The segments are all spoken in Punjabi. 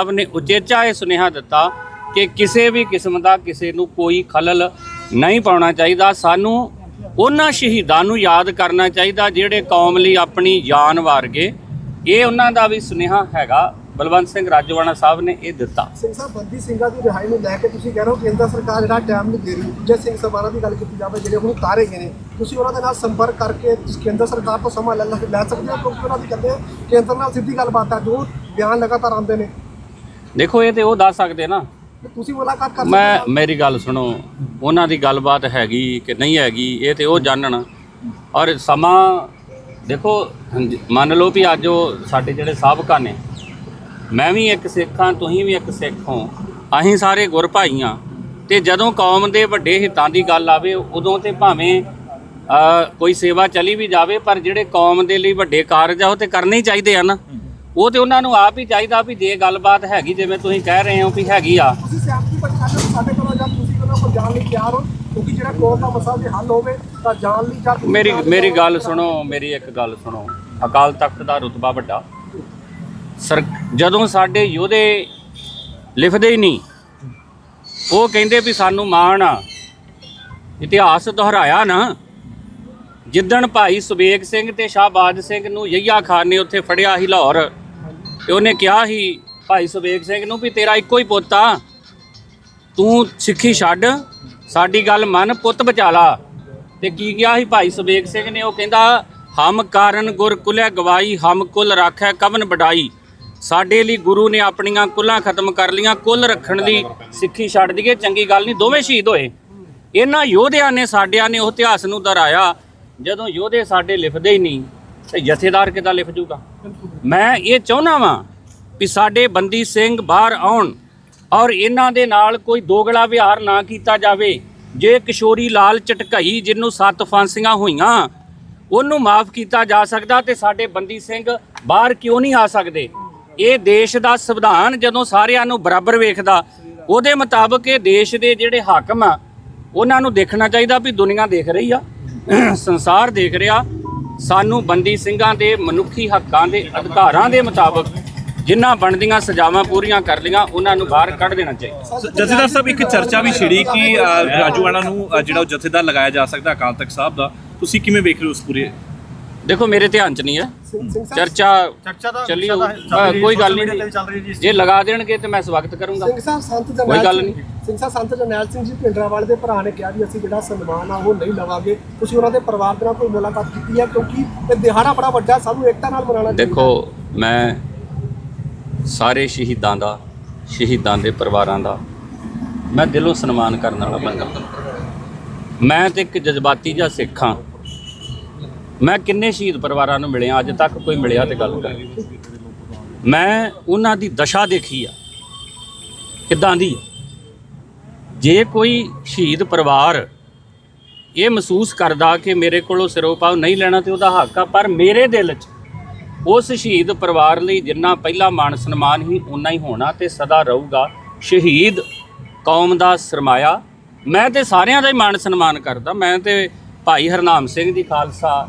ਸਾਹਿਬ ਨੇ ਉਚੇਚਾ ਇਹ ਸੁਨੇਹਾ ਦਿੱਤਾ ਕਿ ਕਿਸੇ ਵੀ ਕਿਸਮ ਦਾ ਕਿਸੇ ਨੂੰ ਕੋਈ ਖਲਲ ਨਹੀਂ ਪਾਉਣਾ ਚਾਹੀਦਾ। ਸਾਨੂੰ ਉਹਨਾਂ ਸ਼ਹੀਦਾਂ ਨੂੰ ਯਾਦ ਕਰਨਾ ਚਾਹੀਦਾ ਜਿਹੜੇ ਕੌਮ ਲਈ ਆਪਣੀ ਜਾਨ ਵਾਰ ਗਏ ਇਹ ਉਹਨਾਂ ਦਾ ਵੀ ਸੁਨੇਹਾ ਹੈਗਾ। ਬਲਵੰਤ ਸਿੰਘ ਰਾਜਵਾਨਾ ਸਾਹਿਬ ਨੇ ਇਹ ਦਿੱਤਾ। ਸਿੰਘ ਸਾਹਿਬ, ਬੰਦੀ ਸਿੰਘਾਂ ਦੀ ਰਿਹਾਈ ਨੂੰ ਲੈ ਕੇ ਤੁਸੀਂ ਕਹਿ ਰਹੇ ਹੋ ਕੇਂਦਰ ਸਰਕਾਰ ਜਿਹੜਾ ਟਾਈਮ ਨਹੀਂ ਦੇ ਰਹੀ ਜੇ ਸਿੰਘ ਸਭਾਵਾਂ ਦੀ ਗੱਲ ਕੀਤੀ ਜਾਵੇ, ਜਿਹੜੇ ਹੁਣ ਤਾਰੇ ਗਏ ਨੇ, ਤੁਸੀਂ ਉਹਨਾਂ ਦੇ ਨਾਲ ਸੰਪਰਕ ਕਰਕੇ ਕੇਂਦਰ ਸਰਕਾਰ ਤੋਂ ਸਮਾਂ ਲੈ ਲੈ ਸਕਦੇ ਹੋ? ਕਿਉਂਕਿ ਉਹਨਾਂ ਦੀ ਕਹਿੰਦੇ ਕੇਂਦਰ ਨਾਲ ਸਿੱਧੀ ਗੱਲਬਾਤ ਹੈ ਜੋ ਬਿਆਨ ਲਗਾਤਾਰ ਆਉਂਦੇ ਨੇ। ਦੇਖੋ ਇਹ ਤੇ ਉਹ ਦੱਸ ਸਕਦੇ ਨਾ। ਤੁਸੀਂ ਮੁਲਾਕਾਤ ਕਰ ਮੈਂ ਮੇਰੀ ਗੱਲ ਸੁਣੋ ਉਹਨਾਂ ਦੀ ਗੱਲਬਾਤ ਹੈਗੀ ਕਿ ਨਹੀਂ ਹੈਗੀ ਇਹ ਤੇ ਉਹ ਜਾਣਨ। ਔਰ ਸਮਾਂ ਦੇਖੋ ਮੰਨ ਲਓ ਵੀ ਅੱਜ ਉਹ ਸਾਡੇ ਜਿਹੜੇ ਸਾਬਕਾ ਨੇ ਮੈਂ ਵੀ ਇੱਕ ਸਿੱਖ ਹਾਂ ਤੁਸੀਂ ਵੀ ਇੱਕ ਸਿੱਖ ਹੋ ਅਸੀਂ ਸਾਰੇ ਗੁਰ ਭਾਈ ਹਾਂ। ਤੇ ਜਦੋਂ ਕੌਮ ਦੇ ਵੱਡੇ ਹਿੱਤਾਂ ਦੀ ਗੱਲ ਆਵੇ ਉਦੋਂ ਤੇ ਭਾਵੇਂ ਕੋਈ ਸੇਵਾ ਚਲੀ ਵੀ ਜਾਵੇ ਪਰ ਜਿਹੜੇ ਕੌਮ ਦੇ ਲਈ ਵੱਡੇ ਕਾਰਜ ਆ ਉਹ ਤੇ ਕਰਨੇ ਹੀ ਚਾਹੀਦੇ ਆ ਨਾ। ਉਹ ਤੇ ਉਹਨਾਂ ਨੂੰ ਆਪ ਹੀ ਚਾਹੀਦਾ ਵੀ ਜੇ ਗੱਲਬਾਤ ਹੈਗੀ ਜਿਵੇਂ ਤੁਸੀਂ ਕਹਿ ਰਹੇ ਹੋ ਵੀ ਹੈਗੀ ਆ। ਤੁਸੀਂ ਸਿਆਸੀ ਪਟਕਾਰੇ ਸਾਡੇ ਕੋਲ ਜਾਂ ਤੁਸੀਂ ਉਹਨਾਂ ਕੋਲ ਜਾਣ ਲਈ ਤਿਆਰ ਹੋ? ਕਿਉਂਕਿ ਜਿਹੜਾ ਕੌਮ ਦਾ ਮਸਲਾ ਜੇ ਹੱਲ ਹੋਵੇ ਤਾਂ ਜਾਣ ਲਈ ਜਾਂ ਤੁਸੀਂ ਮੇਰੀ ਮੇਰੀ ਗੱਲ। ਸੁਣੋ ਮੇਰੀ ਇੱਕ ਗੱਲ ਸੁਣੋ। ਅਕਾਲ ਤਖਤ ਦਾ ਰੁਤਬਾ ਵੱਡਾ। ਸਰ ਜਦੋਂ ਸਾਡੇ ਯੋਧੇ ਲਿਖਦੇ ਹੀ ਨਹੀਂ ਉਹ ਕਹਿੰਦੇ ਵੀ ਸਾਨੂੰ ਮਾਣ ਆ। ਇਤਿਹਾਸ ਦੁਹਰਾਇਆ ਨਾ। ਜਿੱਦਣ ਭਾਈ ਸੁਬੇਗ ਸਿੰਘ ਤੇ ਸ਼ਾਹਬਾਜ ਸਿੰਘ ਨੂੰ ਯਹੀਆ ਖਾਨ ਨੇ ਉੱਥੇ ਫੜਿਆ ਸੀ ਲਾਹੌਰ ਤੇ ਉਹਨੇ ਕਿਹਾ ਸੀ ਭਾਈ ਸੁਬੇਗ ਸਿੰਘ ਨੂੰ ਵੀ ਤੇਰਾ ਇੱਕੋ ਹੀ ਪੁੱਤ ਆ। ਤੂੰ ਸਿੱਖੀ ਛੱਡ, ਸਾਡੀ ਗੱਲ ਮੰਨ, ਪੁੱਤ ਬਚਾ ਲਾ। ਤੇ ਕੀ ਕਿਹਾ ਸੀ ਭਾਈ ਸੁਬੇਗ ਸਿੰਘ ਨੇ? ਉਹ ਕਹਿੰਦਾ, ਹਮ ਕਾਰਨ ਗੁਰ ਕੁਲੇ ਗਵਾਈ, ਹਮ ਕੁਲ ਰਾਖੈ ਕਵਨ ਵਡਾਈ। ਸਾਡੇ ਲਈ ਗੁਰੂ ਨੇ ਆਪਣੀਆਂ ਕੁਲਾਂ ਖਤਮ ਕਰ ਲੀਆਂ ਕੁੱਲ ਰੱਖਣ ਦੀ ਸਿੱਖੀ ਛੱਡ ਦਈਏ, ਚੰਗੀ ਗੱਲ ਨਹੀਂ, ਦੋਵੇਂ ਸ਼ਹੀਦ ਹੋਏ। ਇਹਨਾਂ ਯੋਧਿਆਂ ਨੇ, ਸਾਡਿਆਂ ਨੇ ਉਹ ਇਤਿਹਾਸ ਨੂੰ ਦੁਹਰਾਇਆ, ਜਦੋਂ ਯੋਧੇ ਸਾਡੇ ਲਿਖਦੇ ਹੀ ਨਹੀਂ, ਤੇ ਜਥੇਦਾਰ ਕਿੱਦਾਂ ਲਿਖ ਜੂਗਾ? ਮੈਂ ਇਹ ਚਾਹੁੰਦਾ ਵਾਂ ਵੀ ਸਾਡੇ ਬੰਦੀ ਸਿੰਘ ਬਾਹਰ ਆਉਣ ਔਰ ਇਹਨਾਂ ਦੇ ਨਾਲ ਕੋਈ ਦੋਗਲਾ ਵਿਹਾਰ ਨਾ ਕੀਤਾ ਜਾਵੇ। ਜੇ ਕਿਸ਼ੋਰੀ ਲਾਲ ਚਟਕਈ ਜਿਹਨੂੰ ਸੱਤ ਫਾਂਸੀਆਂ ਹੋਈਆਂ, ਉਹਨੂੰ ਮਾਫ ਕੀਤਾ ਜਾ ਸਕਦਾ ਤੇ ਸਾਡੇ ਬੰਦੀ ਸਿੰਘ ਬਾਹਰ ਕਿਉਂ ਨਹੀਂ ਆ ਸਕਦੇ? ਇਹ ਦੇਸ਼ ਦਾ ਸੰਵਿਧਾਨ ਜਦੋਂ ਸਾਰਿਆਂ ਨੂੰ ਬਰਾਬਰ ਵੇਖਦਾ, ਉਹਦੇ ਮੁਤਾਬਕ ਇਹ ਦੇਸ਼ ਦੇ ਜਿਹੜੇ ਹਾਕਮ ਆ, ਉਹਨਾਂ ਨੂੰ ਦੇਖਣਾ ਚਾਹੀਦਾ ਵੀ ਦੁਨੀਆ ਦੇਖ ਰਹੀ ਆ, ਸੰਸਾਰ ਦੇਖ ਰਿਹਾ ਸਾਨੂੰ ਬੰਦੀ ਸਿੰਘਾਂ ਦੇ ਮਨੁੱਖੀ ਹੱਕਾਂ ਦੇ ਅਧਿਕਾਰਾਂ ਦੇ ਮੁਤਾਬਕ ਜਿਨ੍ਹਾਂ ਬਣਦੀਆਂ ਸਜ਼ਾਵਾਂ ਪੂਰੀਆਂ ਕਰ ਲਈਆਂ ਉਹਨਾਂ ਨੂੰ ਬਾਹਰ ਕੱਢ ਦੇਣਾ ਚਾਹੀਦਾ। ਜਥੇਦਾਰ ਸਾਹਿਬ ਇੱਕ ਚਰਚਾ ਵੀ ਛਿੜੀ ਕਿ ਅ, ਰਾਜੂਆਣਾ ਨੂੰ ਜਿਹੜਾ ਉਹ ਜਥੇਦਾਰ ਲਗਾਇਆ ਜਾ ਸਕਦਾ ਅਕਾਲ ਤਖਤ ਸਾਹਿਬ ਦਾ ਤੁਸੀਂ ਕਿਵੇਂ ਵੇਖ ਰਹੇ ਹੋ ਉਸ ਪੂਰੇ ਦੇਖੋ ਮੇਰੇ ਧਿਆਨ 'ਚ ਨਹੀਂ ਹੈ। ਚਰਚਾ ਚਰਚਾ ਤਾਂ ਚੱਲੀ ਹੋਊ। ਕੋਈ ਗੱਲ ਨਹੀਂ। ਚੱਲ ਰਹੀ ਜੀ। ਜੇ ਲਗਾ ਦੇਣਗੇ ਤੇ ਮੈਂ ਸਵਾਗਤ ਕਰੂੰਗਾ। ਸਿੰਘ ਸਾਹਿਬ ਸੰਤ ਕੋਈ ਗੱਲ ਨਹੀਂ। ਸਿੰਘ ਸਾਹਿਬ ਸੰਤ ਜਰਨੈਲ ਸਿੰਘ ਜੀ ਪਿੰਡਰਾਵਾਲ ਦੇ ਭਰਾ ਨੇ ਕਿਹਾ ਵੀ ਅਸੀਂ ਜਿਹੜਾ ਸਨਮਾਨ ਆ ਉਹ ਨਹੀਂ ਲਵਾਂਗੇ। ਤੁਸੀਂ ਉਹਨਾਂ ਦੇ ਪਰਿਵਾਰ ਦੇ ਨਾਲ ਕੋਈ ਮੁਲਾਕਾਤ ਕੀਤੀ ਹੈ? ਕਿਉਂਕਿ ਇਹ ਦਿਹਾੜਾ ਬੜਾ ਵੱਡਾ ਸਾਨੂੰ ਏਕਤਾ ਨਾਲ ਮਨਾਉਣਾ ਦੇਖੋ ਮੈਂ ਸਾਰੇ ਸ਼ਹੀਦਾਂ ਦਾ ਸ਼ਹੀਦਾਂ ਦੇ ਪਰਿਵਾਰਾਂ ਦਾ ਮੈਂ ਦਿਲੋਂ ਸਨਮਾਨ ਕਰਨ ਵਾਲਾ ਬੰਦਾ। ਮੈਂ ਤੇ ਇੱਕ ਜਜ਼ਬਾਤੀ ਜਿਹਾ ਸਿੱਖ ਹਾਂ। ਮੈਂ ਕਿੰਨੇ ਸ਼ਹੀਦ ਪਰਿਵਾਰਾਂ ਨੂੰ ਮਿਲਿਆ, ਅੱਜ ਤੱਕ ਕੋਈ ਮਿਲਿਆ ਤੇ ਗੱਲ ਕਰ। ਮੈਂ ਉਹਨਾਂ ਦੀ ਦਸ਼ਾ ਦੇਖੀ ਆ। ਕਿੱਦਾਂ ਦੀ ਆ। ਜੇ ਕੋਈ ਸ਼ਹੀਦ ਪਰਿਵਾਰ ਇਹ ਮਹਿਸੂਸ ਕਰਦਾ ਕਿ ਮੇਰੇ ਕੋਲੋਂ ਸਿਰੋਂ ਪਾਉ ਨਹੀਂ ਲੈਣਾ ਤੇ ਉਹਦਾ ਹੱਕ ਆ, ਪਰ ਮੇਰੇ ਦਿਲ 'ਚ ਉਸ ਸ਼ਹੀਦ ਪਰਿਵਾਰ ਲਈ ਜਿੰਨਾ ਪਹਿਲਾ ਮਾਣ ਸਨਮਾਨ ਹੀ ਉਨਾ ਹੀ ਹੋਣਾ ਤੇ ਸਦਾ ਰਹੂਗਾ। ਸ਼ਹੀਦ ਕੌਮ ਦਾ ਸਰਮਾਇਆ। ਮੈਂ ਤੇ ਸਾਰਿਆਂ ਦਾ ਹੀ ਮਾਣ ਸਨਮਾਨ ਕਰਦਾ। ਮੈਂ ਤੇ ਭਾਈ ਹਰਨਾਮ ਸਿੰਘ ਦੀ ਖਾਲਸਾ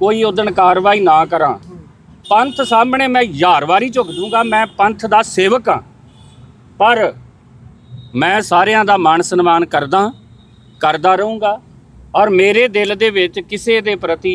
ਕੋਈ ਉਦਣ ਕਾਰਵਾਈ ਨਾ ਕਰਾਂ। ਪੰਥ ਸਾਹਮਣੇ ਮੈਂ ਹਜ਼ਾਰ ਵਾਰੀ ਝੁਕ ਦੂੰਗਾ ਮੈਂ ਪੰਥ ਦਾ ਸੇਵਕ ਹਾਂ। ਪਰ ਮੈਂ ਸਾਰਿਆਂ ਦਾ ਮਾਣ ਸਨਮਾਨ ਕਰਦਾ ਕਰਦਾ ਰਹੂੰਗਾ ਔਰ ਮੇਰੇ ਦਿਲ ਦੇ ਵਿੱਚ ਕਿਸੇ ਦੇ ਪ੍ਰਤੀ